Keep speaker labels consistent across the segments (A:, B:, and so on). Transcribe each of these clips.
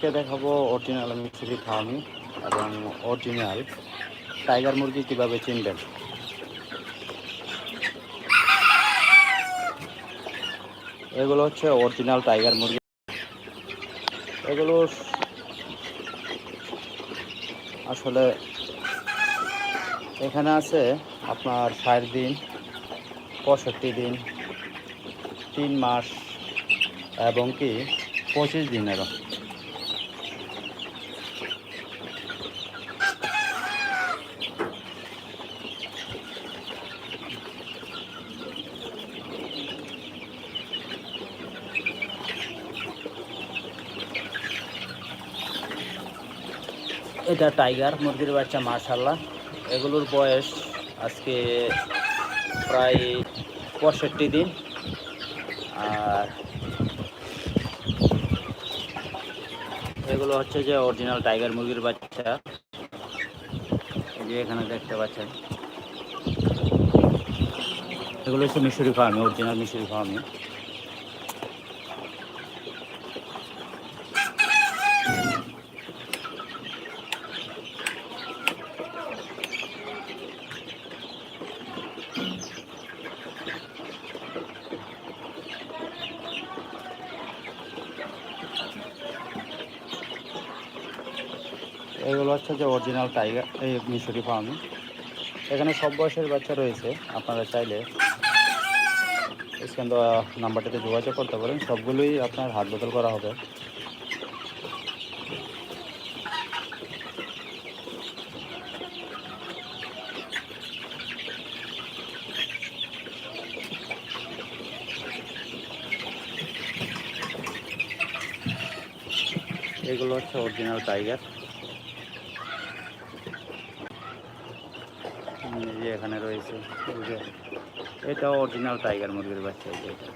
A: আজকে দেখাবো অরিজিনাল মিক্সি ফার্মি এবং অরিজিনাল টাইগার মুরগি কীভাবে চিনবেন। এগুলো হচ্ছে অরিজিনাল টাইগার মুরগি। এগুলো আসলে এখানে আছে আপনার ষাট দিন, পঁয়ষট্টি দিন, তিন মাস এবং কি পঁচিশ দিনেরও। এটা টাইগার, মুরগির বাচ্চা মাশাল্লাহ এগুলোর বয়স আজকে প্রায় পঁয়ষট্টি দিন। আর এগুলো হচ্ছে যে অরিজিনাল টাইগার মুরগির বাচ্চা। যে এখানে দেখতে পাচ্ছেন। এগুলো হচ্ছে মিশরি ফার্মি অরিজিনাল মিশরি ফার্মি এগুলো হচ্ছে যে অরিজিনাল টাইগার এই মিশরি ফার্মি এখানে সব বয়সের বাচ্চা রয়েছে, আপনারা চাইলে স্ক্যান নাম্বারটিতে যোগাযোগ করতে পারেন। সবগুলোই আপনার হাত বদল করা হবে। এগুলো হচ্ছে অরিজিনাল টাইগার এই যে এটাও অরিজিনাল টাইগার মুরগির বাচ্চা এটা।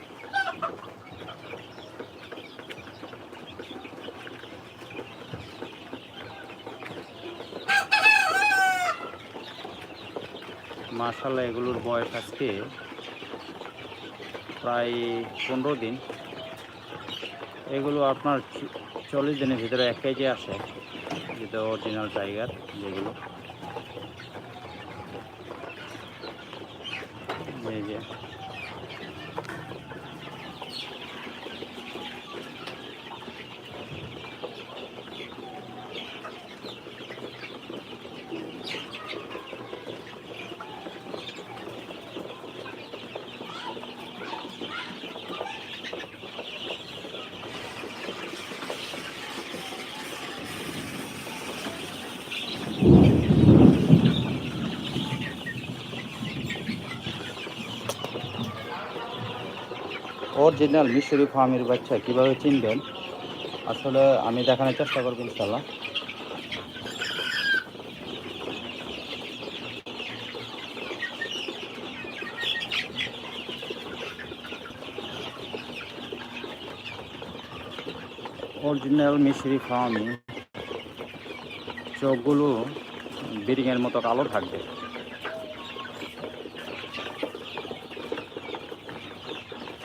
A: এগুলোর বয়স আজকে প্রায় পনেরো দিন এগুলো আপনার চল্লিশ দিনের ভিতরে এক কেজি আসে, যেটা অরিজিনাল টাইগার যেগুলো এই যে অরিজিনাল মিশরি ফার্মের বাচ্চা, কীভাবে চিনবেন? আসলে আমি দেখানোর চেষ্টা করব ইনশাল্লাহ অরিজিনাল মিশরি ফার্মে চোখগুলো বিরিংয়ের মতো কালো থাকবে।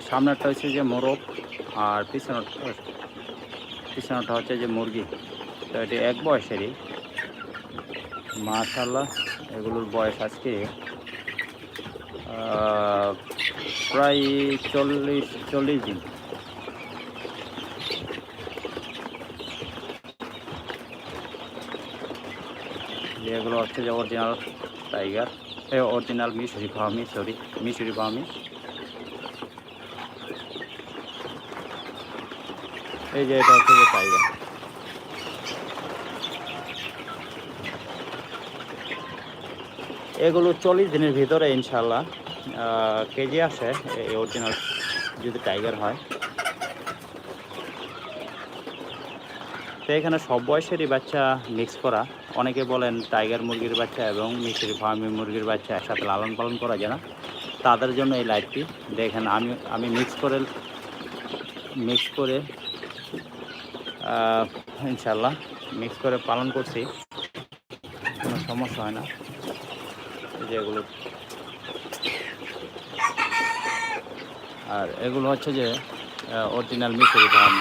A: সামনেরটা হচ্ছে যে মোরগ, আর পিছনেরটা পিছনেরটা হচ্ছে যে মুরগি। তো এটি এক বয়সেরই। মাশাল্লাহ এগুলোর বয়স আজকে প্রায় চল্লিশ চল্লিশ দিন। এগুলো হচ্ছে যে অরিজিনাল টাইগার এই অরিজিনাল মিশরি ফার্মি সরি মিশরি ফার্মি। এই যে এটা হচ্ছে টাইগার। এগুলো চল্লিশ দিনের ভিতরে ইনশাল্লাহ কেজি আসে এই অরিজিনাল যদি টাইগার হয়। তো এখানে সব বয়সেরই বাচ্চা মিক্স করা। অনেকে বলেন টাইগার মুরগির বাচ্চা এবং মিশরি ফার্মি মুরগির বাচ্চা একসাথে লালন পালন করা যায় না। তাদের জন্য এই লাইটটি দেখেন, আমি আমি মিক্স করে মিক্স করে ইনশাল্লাহ মিক্স করে পালন করছি। কোনো সমস্যা হয় না। যেগুলো আর এগুলো হচ্ছে যে অরিজিনাল মিশরি ফার্ম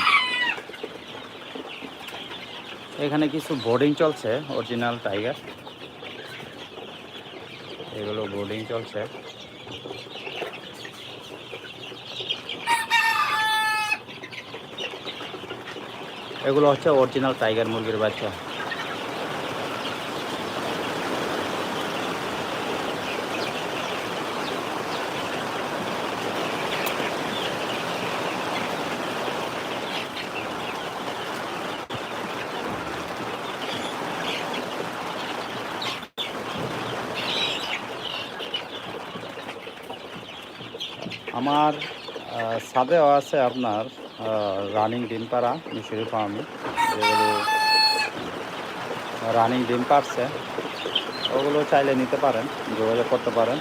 A: এখানে কিছু বোর্ডিং চলছে অরিজিনাল টাইগার এগুলো বোর্ডিং চলছে। এগুলো হচ্ছে অরিজিনাল টাইগার মুরগির বাচ্চা। আমার ছাদেও আছে আপনার রানিং ডিম পাড়া, মিশরি ফার্মে যেগুলো রানিং ডিম পারছে ওগুলো চাইলে নিতে পারেন, যোগাযোগ করতে পারেন।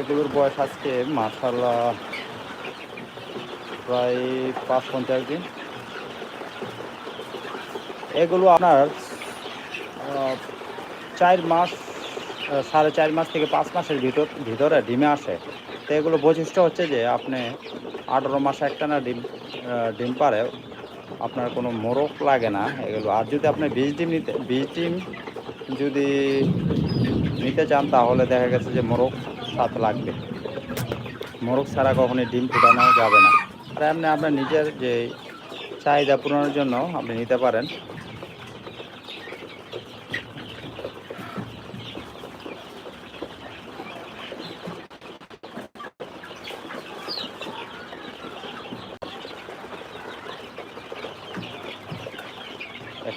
A: এগুলোর বয়স আজকে মার্শাল্লাহ প্রায় পাঁচ পঞ্চাশ দিন এগুলো আপনার চার মাস সাড়ে চার মাস থেকে পাঁচ মাসের ভিতর, ভিতরে ডিমে আসে। তো এগুলো বৈশিষ্ট্য হচ্ছে যে আপনি আঠারো মাস একটানা ডিম ডিম পারে, আপনার কোনো মোরগ লাগে না এগুলো। আর যদি আপনি বীজ ডিম নিতে, বীজ ডিম যদি নিতে চান, তাহলে দেখা গেছে যে মোরগ সাথে লাগবে। মোরগ ছাড়া কখনোই ডিম ফুটানো যাবে না। আর এমনি আপনার নিজের যে চাহিদা পূরণের জন্য আপনি নিতে পারেন।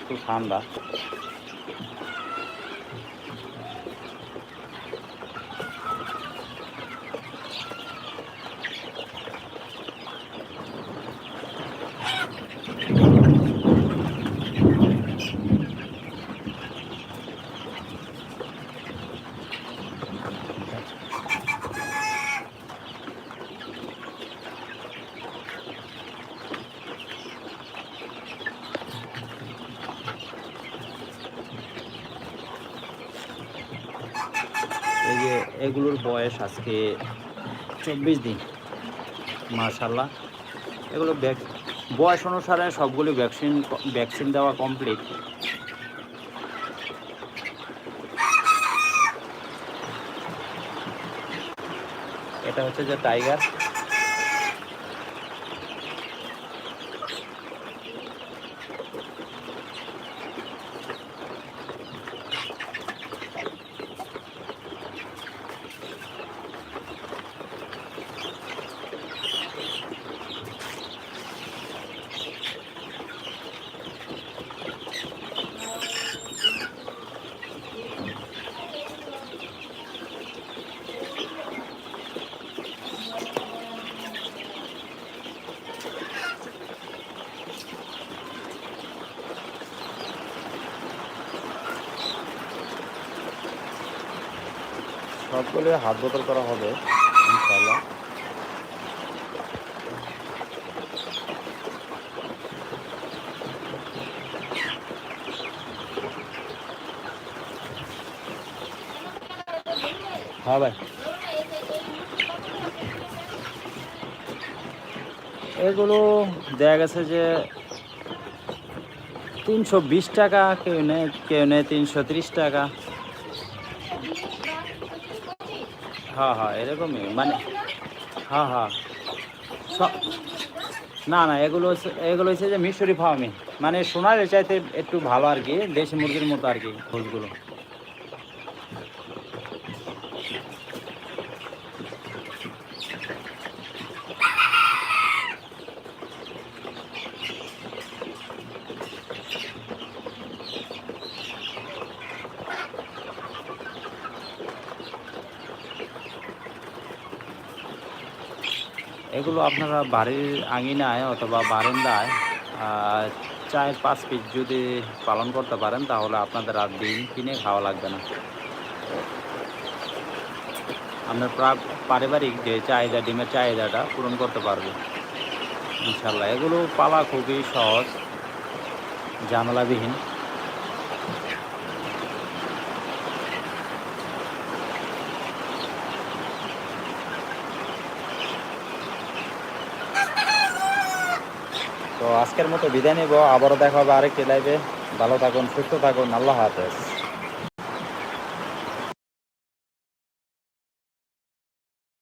A: একটু ঠান্ডা এই যে এগুলোর বয়স আজকে চব্বিশ দিন। মার্শাল্লাহ এগুলো ব্যাক বয়স অনুসারে সবগুলি ভ্যাকসিন ভ্যাকসিন দেওয়া কমপ্লিট। এটা হচ্ছে যে টাইগার। সবগুলি হাত বোতল করা হবে ইনশাল্লাহ হ্যাঁ ভাই। এগুলো দেখা গেছে যে তিনশো বিশ টাকা, কেউ নেয় কেউ নেয় তিনশো ত্রিশ টাকা। হ্যাঁ হ্যাঁ এরকমই মানে হ্যাঁ হ্যাঁ। না না, এগুলো এগুলো হচ্ছে যে মিশরি ফার্মিং। মানে সোনার চাইতে একটু ভালো আর কি, দেশি মুরগির মতো আর কি খোঁজগুলো এগুলো আপনারা বাড়ির আঙিনায় অথবা বারান্দায় চার পাঁচ পিস যদি পালন করতে পারেন, তাহলে আপনাদের আর ডিম কিনে খাওয়া লাগবে না। আপনার প্রা- পারিবারিক যে চাহিদা, ডিমের চাহিদাটা পূরণ করতে পারবে। ইনশাল্লাহ এগুলো পালা খুবই সহজ, ঝামেলাবিহীন। তো আজকের মতো বিদায় নেব। আবারও দেখা হবে আরেকটি লাইভে ভালো থাকুন, সুস্থ থাকুন। আল্লাহ হাফেজ।